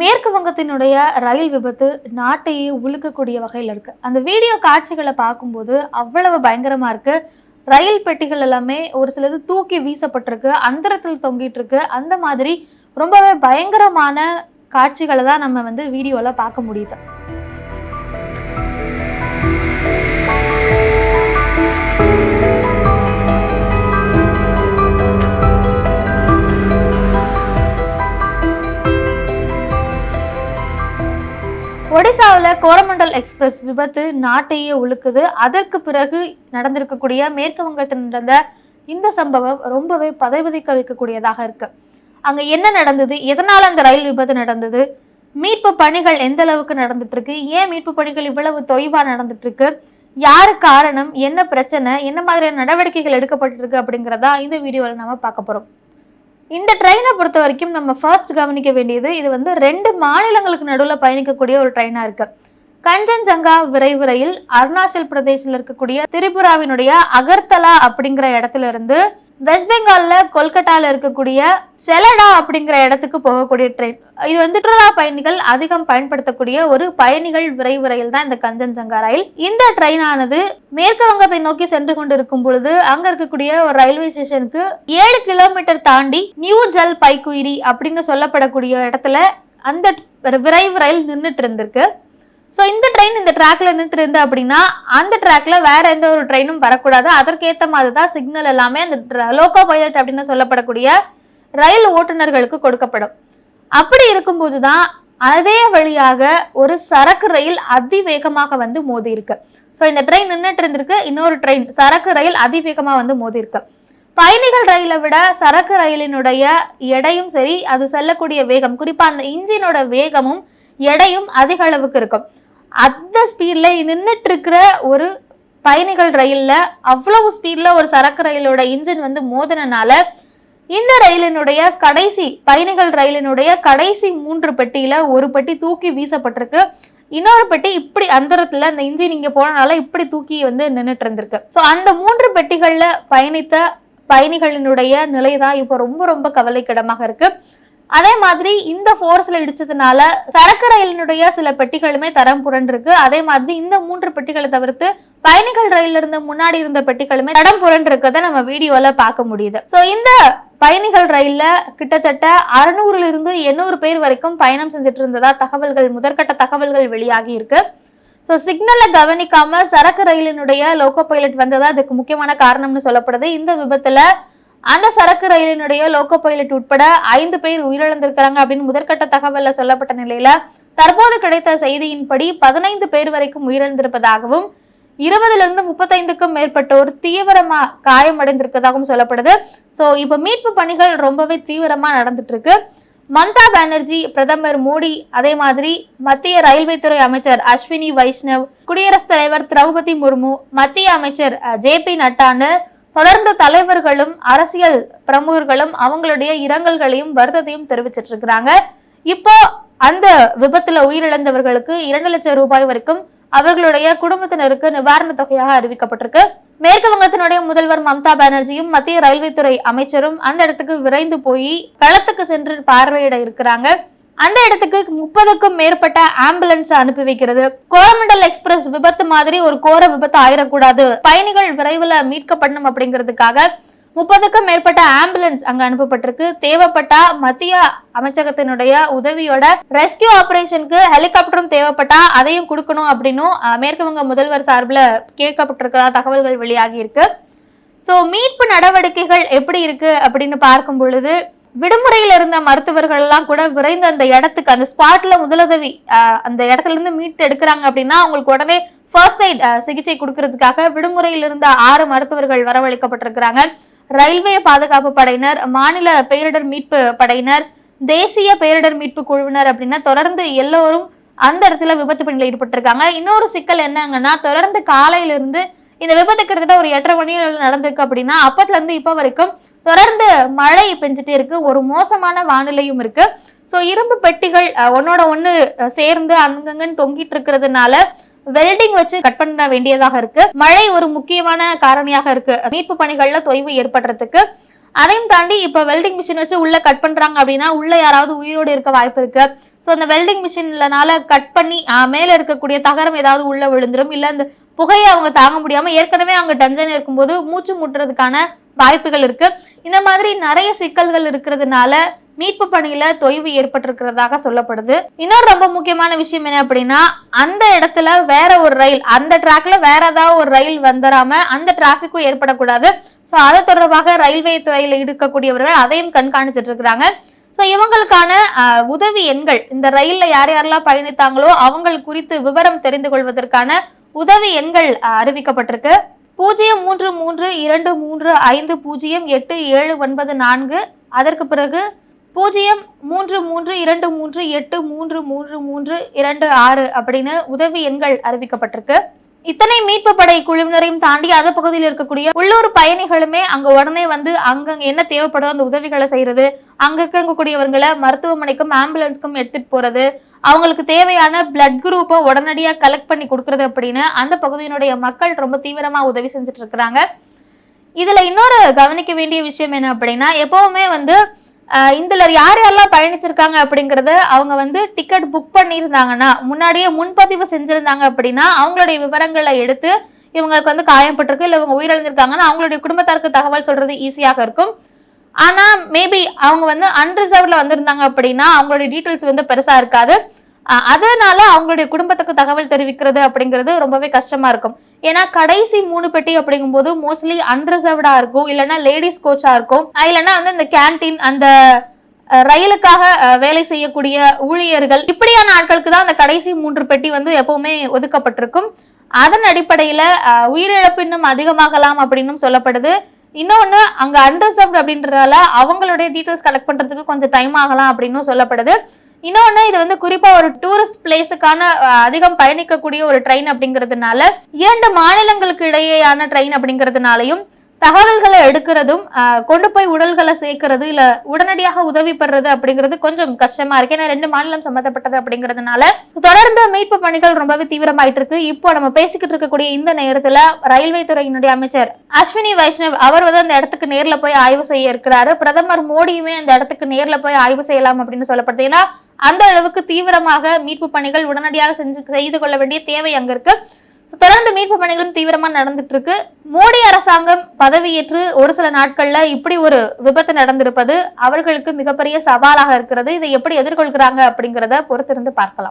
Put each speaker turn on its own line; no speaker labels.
மேற்கு வங்கத்தினுடைய ரயில் விபத்து நாட்டையே உலுக்கக்கூடிய வகையில் இருக்கு. அந்த வீடியோ காட்சிகளை பார்க்கும்போது அவ்வளவு பயங்கரமா இருக்கு. ரயில் பெட்டிகள் எல்லாமே ஒரு சிலது தூக்கி வீசப்பட்டிருக்கு அந்தரத்தில் தொங்கிட்டு இருக்கு. அந்த மாதிரி ரொம்பவே பயங்கரமான காட்சிகளை தான் நம்ம வந்து வீடியோவில் பார்க்க முடியுது. ஒடிசாவில் கோரமண்டல் எக்ஸ்பிரஸ் விபத்து நாட்டையே உழுக்குது. அதற்கு பிறகு நடந்திருக்கக்கூடிய மேற்கு வங்கத்தில் நடந்த இந்த சம்பவம் ரொம்பவே பதைபதைக்க வைக்கக்கூடியதாக இருக்கு. அங்க என்ன நடந்தது? எதனால் அந்த ரயில் விபத்து நடந்தது? மீட்பு பணிகள் எந்த அளவுக்கு நடந்துட்டு இருக்கு ஏன் மீட்பு பணிகள் இவ்வளவு தொய்வா நடந்துட்டு இருக்கு யாரு காரணம்? என்ன பிரச்சனை? என்ன மாதிரியான நடவடிக்கைகள் எடுக்கப்பட்டிருக்கு அப்படிங்கிறதா இந்த வீடியோவில் நம்ம பார்க்க போறோம். இந்த ட்ரெயினை பொறுத்த வரைக்கும் நம்ம ஃபர்ஸ்ட் கவனிக்க வேண்டியது இது வந்து ரெண்டு மாநிலங்களுக்கு நடுவில் பயணிக்கக்கூடிய ஒரு ட்ரெயினாக இருக்கு. கஞ்சன்ஜங்கா விரைவு ரயில் அருணாச்சல் பிரதேசில் இருக்கக்கூடிய திரிபுராவினுடைய அகர்தலா அப்படிங்கிற இடத்துல இருந்து வெஸ்ட் பெங்காலில் கொல்கட்டாவில் இருக்கக்கூடிய செலடா அப்படிங்கிற இடத்துக்கு போகக்கூடிய ட்ரெயின் இது வந்து சுற்றுலா பயணிகள் அதிகம் பயன்படுத்தக்கூடிய ஒரு பயணிகள் விரைவு ரயில் தான் இந்த கஞ்சன்ஜங்கா ரயில். இந்த ட்ரெயினானது மேற்கு வங்கத்தை நோக்கி சென்று கொண்டிருக்கும் பொழுது அங்க இருக்கக்கூடிய ஒரு ரயில்வே ஸ்டேஷனுக்கு ஏழு கிலோமீட்டர் தாண்டி நியூ ஜல் பைக்குயிரி அப்படின்னு சொல்லப்படக்கூடிய இடத்துல அந்த விரைவு ரயில் நின்றுட்டு இருந்திருக்கு. ஸோ இந்த ட்ரெயின் இந்த ட்ராக்ல நின்று இருந்து அப்படின்னா அந்த ட்ராக்ல வேற எந்த ஒரு ட்ரெயினும் வரக்கூடாது. அதற்கேற்ற மாதிரி தான் சிக்னல் எல்லாமே அந்த லோகோ பைலட் அப்படின்னு சொல்லப்படக்கூடிய ரயில் ஓட்டுநர்களுக்கு கொடுக்கப்படும். அப்படி இருக்கும்போது தான் அதே வழியாக ஒரு சரக்கு ரயில் அதிவேகமாக வந்து மோதி இருக்கு ஸோ இந்த ட்ரெயின் நின்றுட்டு இருந்திருக்கு இன்னொரு ட்ரெயின் சரக்கு ரயில் அதிவேகமாக வந்து மோதி இருக்கு பயணிகள் ரயிலை விட சரக்கு ரயிலினுடைய எடையும் சரி அது செல்லக்கூடிய வேகம் குறிப்பாக அந்த இன்ஜினோட வேகமும் எடையும் அதிக அளவுக்கு இருக்கும். அந்த ஸ்பீடில் நின்றுட்டு இருக்கிற ஒரு பயணிகள் ரயிலில் அவ்வளவு ஸ்பீடில் ஒரு சரக்கு ரயிலோட இன்ஜின் வந்து மோதினனால இந்த ரயிலினுடைய கடைசி பயணிகள் ரயிலினுடைய கடைசி மூன்று பெட்டியில் ஒரு பெட்டி தூக்கி வீசப்பட்டிருக்கு. இன்னொரு பெட்டி இப்படி அந்தரத்தில் அந்த இன்ஜின் இங்கே போனனால இப்படி தூக்கி வந்து நின்றுட்டு இருந்திருக்கு ஸோ அந்த மூன்று பெட்டிகளில் பயணித்த பயணிகளினுடைய நிலை தான் இப்போ ரொம்ப ரொம்ப கவலைக்கிடமாக இருக்குது அதே மாதிரி இந்த ஃபோர்ஸ்ல இடிச்சதுனால சரக்கு ரயிலினுடைய சில பெட்டிகளுமே தரம் புரண்டிருக்கு. அதே மாதிரி இந்த மூன்று பெட்டிகளை தவிர்த்து பயணிகள் ரயில் இருந்த முன்னாடி இருந்த பெட்டிகளுமே தடம் புரண்டிருக்கதை நம்ம வீடியோல பார்க்க முடியுது. ஸோ இந்த பயணிகள் ரயில்ல கிட்டத்தட்ட அறுநூறுல இருந்து எண்ணூறு பேர் வரைக்கும் பயணம் செஞ்சுட்டு இருந்ததா தகவல்கள் முதற்கட்ட தகவல்கள் வெளியாகி இருக்கு ஸோ சிக்னலை கவனிக்காம சரக்கு ரயிலினுடைய லோக்கோ பைலட் வந்ததா அதுக்கு முக்கியமான காரணம்னு சொல்லப்படுது. இந்த விபத்துல அந்த சரக்கு ரயிலினுடைய லோக்கோ பைலட் உட்பட ஐந்து பேர் உயிரிழந்திருக்கிறாங்க அப்படின்னு முதற்கட்ட தகவல்ல சொல்லப்பட்ட நிலையில தற்போது கிடைத்த செய்தியின்படி பதினைந்து பேர் வரைக்கும் உயிரிழந்திருப்பதாகவும் இருபதுல இருந்து முப்பத்தைந்துக்கும் மேற்பட்டோர் தீவிரமா காயமடைந்திருக்கதாகவும் சொல்லப்படுது. ஸோ இப்போ மீட்பு பணிகள் ரொம்பவே தீவிரமா நடந்துட்டு இருக்கு மம்தா பானர்ஜி பிரதமர் மோடி அதே மாதிரி மத்திய ரயில்வே துறை அமைச்சர் அஸ்வினி வைஷ்ணவ் குடியரசுத் தலைவர் திரௌபதி முர்மு மத்திய அமைச்சர் ஜே பி நட்டான்னு தொடர்ந்து தலைவர்களும் அரசியல் பிரமுகர்களும் அவங்களுடைய இரங்கல்களையும் வருத்தத்தையும் தெரிவிச்சிட்டு இருக்கிறாங்க இப்போ அந்த விபத்துல உயிரிழந்தவர்களுக்கு இரண்டு லட்சம் ரூபாய் வரைக்கும் அவர்களுடைய குடும்பத்தினருக்கு நிவாரண தொகையாக அறிவிக்கப்பட்டிருக்கு. மேற்கு வங்கத்தினுடைய முதல்வர் மம்தா பானர்ஜியும் மத்திய ரயில்வே துறை அமைச்சரும் அந்த இடத்துக்கு விரைந்து போய் களத்துக்கு சென்று பார்வையிட இருக்கிறாங்க. அந்த இடத்துக்கு முப்பதுக்கும் மேற்பட்ட ஆம்புலன்ஸ் அனுப்பி வைக்கிறது. கோரமண்டல் எக்ஸ்பிரஸ் விபத்து மாதிரி ஒரு கோர விபத்து ஆயிடக்கூடாது பயணிகள் விரைவில் மீட்கப்படணும் அப்படிங்கிறதுக்காக முப்பதுக்கும் மேற்பட்ட ஆம்புலன்ஸ் அங்க அனுப்பப்பட்டிருக்கு. தேவைப்பட்டா மத்திய அமைச்சகத்தினுடைய உதவியோட ரெஸ்கியூ ஆபரேஷனுக்கு ஹெலிகாப்டரும் தேவைப்பட்டா அதையும் கொடுக்கணும் அப்படின்னும் மேற்குவங்க முதல்வர் சார்பில் கேட்கப்பட்டிருக்கிறதா தகவல்கள் வெளியாகி இருக்கு. ஸோ மீட்பு நடவடிக்கைகள் எப்படி இருக்கு அப்படின்னு பார்க்கும் பொழுது விடுமுறையில் இருந்த மருத்துவர்கள் எல்லாம் கூட விரைந்து அந்த இடத்துக்கு அந்த ஸ்பாட்ல முதலுதவி அந்த இடத்துல இருந்து மீட்டு எடுக்கிறாங்க அப்படின்னா அவங்களுக்கு உடனே ஃபர்ஸ்ட் எய்ட் சிகிச்சை கொடுக்கறதுக்காக விடுமுறையில் இருந்த ஆறு மருத்துவர்கள் வரவழைக்கப்பட்டிருக்கிறாங்க. ரயில்வே பாதுகாப்பு படையினர் மாநில பேரிடர் மீட்பு படையினர் தேசிய பேரிடர் மீட்பு குழுவினர் அப்படின்னா தொடர்ந்து எல்லோரும் அந்த இடத்துல விபத்து பணியில் ஈடுபட்டிருக்காங்க. இன்னொரு சிக்கல் என்னங்கன்னா தொடர்ந்து காலையிலிருந்து இந்த விபத்து கிட்டத்தட்ட ஒரு எட்டரை மணி நடந்திருக்கு அப்படின்னா அப்பத்துல இருந்து இப்போ வரைக்கும் தொடர்ந்து மழை பெஞ்சிட்டே இருக்கு. ஒரு மோசமான வானிலையும் இருக்கு. ஸோ இரும்பு பெட்டிகள் ஒன்னோட ஒன்று சேர்ந்து அங்கங்கன்னு தொங்கிட்டு இருக்கிறதுனால வெல்டிங் வச்சு கட் பண்ண வேண்டியதாக இருக்கு. மழை ஒரு முக்கியமான காரணியாக இருக்கு. மீட்பு பணிகள்ல தொய்வு ஏற்படுறதுக்கு. அதையும் தாண்டி இப்ப வெல்டிங் மிஷின் வச்சு உள்ள கட் பண்றாங்க அப்படின்னா உள்ள யாராவது உயிரோடு இருக்க வாய்ப்பு இருக்கு. ஸோ அந்த வெல்டிங் மிஷின்லனால கட் பண்ணி ஆஹ், மேல இருக்கக்கூடிய தகரம் ஏதாவது உள்ள விழுந்துரும். இல்ல அந்த புகையை அவங்க தாங்க முடியாம ஏற்கனவே அவங்க டஞ்சன் இருக்கும்போது மூச்சு முட்டுறதுக்கான வாய்ப்புகள் இருக்கு. இந்த மாதிரி நிறைய சிக்கல்கள் இருக்கிறதுனால மீட்பு பணியில தொய்வு ஏற்பட்டிருக்கிறதாக சொல்லப்படுது. இன்னொரு ரொம்ப முக்கியமான விஷயம் என்ன அப்படின்னா அந்த இடத்துல வேற ஒரு ரயில் அந்த டிராக்ல வேற ஏதாவது ஒரு ரயில் வந்துடாம அந்த டிராபிக்கும் ஏற்படக்கூடாது. ஸோ அது தொடர்பாக ரயில்வே துறையில் இருக்கக்கூடியவர்கள் அதையும் கண்காணிச்சிட்டு இருக்கிறாங்க. ஸோ இவங்களுக்கான உதவி எண்கள் இந்த ரயில்ல யார் யாரெல்லாம் பயணித்தாங்களோ அவங்கள் குறித்து விவரம் தெரிந்து கொள்வதற்கான உதவி எண்கள் அறிவிக்கப்பட்டிருக்கு. பூஜ்ஜியம் மூன்று மூன்று இரண்டு மூன்று ஐந்து பூஜ்ஜியம் எட்டு ஏழு ஒன்பது நான்கு. அதற்கு பிறகு பூஜ்ஜியம் மூன்று மூன்று இரண்டு மூன்று எட்டு மூன்று மூன்று மூன்று இரண்டு ஆறு அப்படின்னு உதவி எண்கள் அறிவிக்கப்பட்டிருக்கு. இத்தனை மீட்பு படை குழுவினரையும் தாண்டி அந்த பகுதியில் இருக்கக்கூடிய உள்ளூர் பயணிகளுமே அங்க உடனே வந்து அங்க என்ன தேவைப்படும் அந்த உதவிகளை செய்யறது அங்க இருக்கக்கூடியவர்களை மருத்துவமனைக்கும் ஆம்புலன்ஸ்க்கும் எடுத்துட்டு போறது அவங்களுக்கு தேவையான பிளட் குரூப்பை உடனடியாக கலெக்ட் பண்ணி கொடுக்கறது அப்படின்னு அந்த பகுதியினுடைய மக்கள் ரொம்ப தீவிரமாக உதவி செஞ்சுட்டு இருக்கிறாங்க. இதில் இன்னொரு கவனிக்க வேண்டிய விஷயம் என்ன அப்படின்னா எப்போவுமே வந்து இதில் யார் யாரெல்லாம் பயணிச்சிருக்காங்க அப்படிங்கறத அவங்க வந்து டிக்கெட் புக் பண்ணியிருந்தாங்கன்னா முன்னாடியே முன்பதிவு செஞ்சுருந்தாங்க அப்படின்னா அவங்களுடைய விவரங்களை எடுத்து இவங்களுக்கு வந்து காயப்பட்டிருக்கு இல்லை இவங்க உயிரிழந்திருக்காங்கன்னா அவங்களுடைய குடும்பத்தாருக்கு தகவல் சொல்கிறது ஈஸியாக இருக்கும். ஆனால் மேபி அவங்க வந்து அன்ரிசர்வ்ல வந்திருந்தாங்க அப்படின்னா அவங்களுடைய டீட்டெயில்ஸ் வந்து பெருசாக இருக்காது. அதனால அவங்களுடைய குடும்பத்துக்கு தகவல் தெரிவிக்கிறது அப்படிங்கிறது ரொம்பவே கஷ்டமா இருக்கும். ஏன்னா கடைசி மூணு பெட்டி அப்படிங்கும்போது மோஸ்ட்லி அன்ரிசர்வ்டா இருக்கும். இல்லைன்னா லேடிஸ் கோச்சா இருக்கும். இல்லைன்னா வந்து இந்த கேண்டீன் அந்த ரயிலுக்காக வேலை செய்யக்கூடிய ஊழியர்கள். இப்படியான ஆட்களுக்கு தான் அந்த கடைசி மூன்று பெட்டி வந்து எப்பவுமே ஒதுக்கப்பட்டிருக்கும். அதன் அடிப்படையில உயிரிழப்பு இன்னும் அதிகமாகலாம் அப்படின்னும் சொல்லப்படுது. இன்னொன்னு அங்க அன்ரிசர்வ்ட் அப்படின்றதால அவங்களுடைய டீட்டெயில்ஸ் கலெக்ட் பண்றதுக்கு கொஞ்சம் டைம் ஆகலாம் அப்படின்னும் சொல்லப்படுது. இன்னொன்னு இது வந்து குறிப்பா ஒரு டூரிஸ்ட் பிளேஸுக்கான அதிகம் பயணிக்கக்கூடிய ஒரு ட்ரெயின் அப்படிங்கிறதுனால இரண்டு மாநிலங்களுக்கு இடையேயான ட்ரெயின் அப்படிங்கிறதுனாலையும் தகவல்களை எடுக்கிறதும் கொண்டு போய் உடல்களை சேர்க்கறது இல்ல உடனடியாக உதவி பெறுறது அப்படிங்கிறது கொஞ்சம் கஷ்டமா இருக்கு. ஏன்னா ரெண்டு மாநிலம் சம்மந்தப்பட்டது அப்படிங்கிறதுனால தொடர்ந்து மீட்பு பணிகள் ரொம்பவே தீவிரமாயிட்டு இருக்கு. இப்போ நம்ம பேசிக்கிட்டு இருக்கக்கூடிய இந்த நேரத்துல ரயில்வே துறையினுடைய அமைச்சர் அஸ்வினி வைஷ்ணவ் அவர் வந்து அந்த இடத்துக்கு நேர்ல போய் ஆய்வு செய்ய இருக்கிறாரு. பிரதமர் மோடியுமே அந்த இடத்துக்கு நேர்ல போய் ஆய்வு செய்யலாம் அப்படின்னு சொல்லப்படுது. ஏன்னா அந்த அளவுக்கு தீவிரமாக மீட்பு பணிகள் உடனடியாக செஞ்சு செய்து கொள்ள வேண்டிய தேவை அங்க இருக்கு. தொடர்ந்து மீட்பு பணிகளும் தீவிரமா நடந்துட்டு இருக்கு மோடி அரசாங்கம் பதவியேற்று ஒரு சில நாட்கள்ல இப்படி ஒரு விபத்து நடந்திருப்பது அவர்களுக்கு மிகப்பெரிய சவாலாக இருக்கிறது. இதை எப்படி எதிர்கொள்கிறாங்க அப்படிங்கிறத பொறுத்திருந்து பார்க்கலாம்.